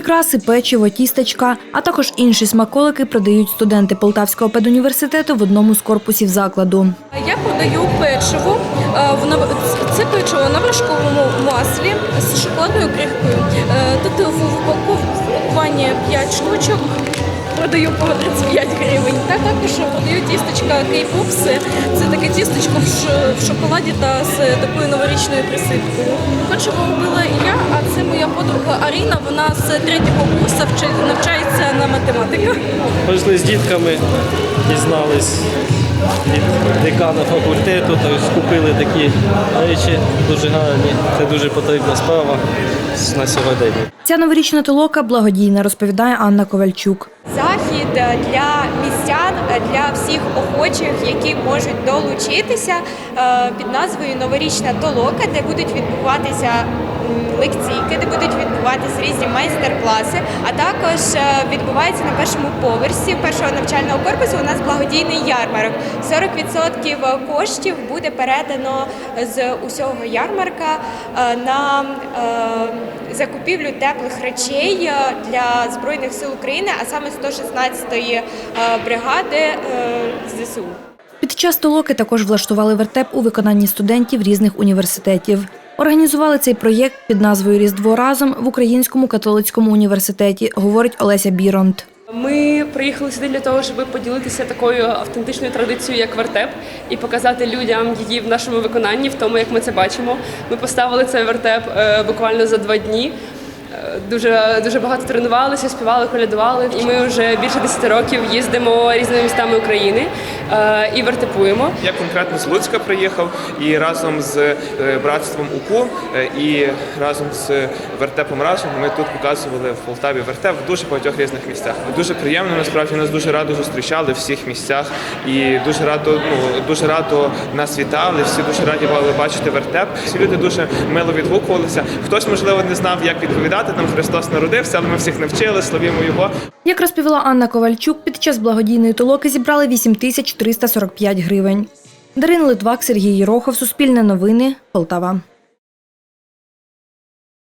Прикраси, печиво, тістечка, а також інші смаколики продають студенти Полтавського педуніверситету в одному з корпусів закладу. Я продаю печиво. е, Це печиво на вершковому маслі з шоколадною крихкою. Е, Тут в упакуванні 5 штучок. Продаю по 35 гривень. Та також продаю тістечка кей-попси. Це таке тістечко в ш- в шоколаді та з такою новорічною присипкою. Печиво робила я, а це моя подруга Аріна. Вона з третього курсу навчається на математику. Прийшли з дітками, дізнались від декана факультету, то есть купили такі речі дуже гарні. Це дуже потрібна справа на сьогодення. Ця новорічна толока благодійна, розповідає Анна Ковальчук. захід для е, для всіх охочих, які можуть долучитися е, під назвою Новорічна толока, де будуть відбуватися лекційки, де будуть відбуватися різні майстер-класи. А також е, відбувається на першому поверсі першого навчального корпусу. У нас благодійний ярмарок. 40% коштів буде передано з усього ярмарка е, на е, закупівлю теплих речей для Збройних сил України, а саме 116-ї е, бригади ЗСУ. Під час толоки також влаштували вертеп у виконанні студентів різних університетів. Організували цей проєкт під назвою Різдво разом в Українському католицькому університеті, говорить Олеся Біронт. Ми приїхали сюди для того, щоб поділитися такою автентичною традицією, як вертеп, і показати людям її в нашому виконанні, в тому, як ми це бачимо. Ми поставили цей вертеп е, буквально за два дні. Дуже дуже багато тренувалися, співали, колядували. І ми вже більше 10 років їздимо різними містами України е, і вертепуємо. Я конкретно з Луцька приїхав і разом з е, братством УКУ е, і разом з вертепом разом ми тут показували в Полтаві вертеп в дуже багатьох різних місцях. Дуже приємно, насправді нас дуже радо зустрічали в всіх місцях і дуже радо, ну дуже радо нас вітали. Всі дуже раді були бачити вертеп. Всі люди дуже мило відгукувалися. Хтось можливо не знав, як відповідати. Там Христос народився, але ми всіх навчили, славімо його. Як розповіла Анна Ковальчук, під час благодійної толоки зібрали 8345 гривень. Дарина Литвак, Сергій Єрохов, Суспільне новини, Полтава.